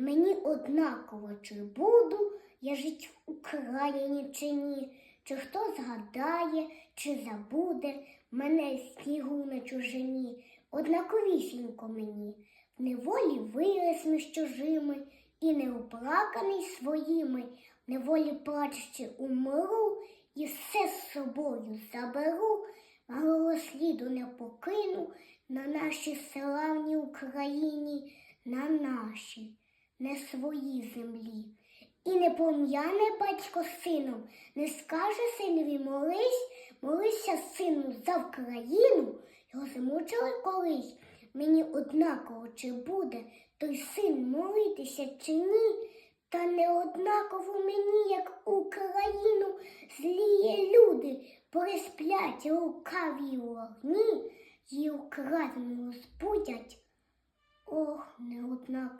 Мені однаково, чи буду я жить в Україні чи ні, чи хто згадає, чи забуде мене снігу на чужині, однаковісінько мені, в неволі виріс між чужими і не оплаканий своїми, в неволі плачучи умру, і все з собою заберу, малого сліду не покину на нашій славній Україні, на нашій, не своїй землі. І не пом'яне батько з сином, не скаже синові молись, молися сину за Вкраїну, його замучили колись. Мені однаково, чи буде той син молитися чи ні, та не однаково мені, як Україну, зліє люди, пересплять лукаві вогні, її украдену розбудять. Ох, не однаково.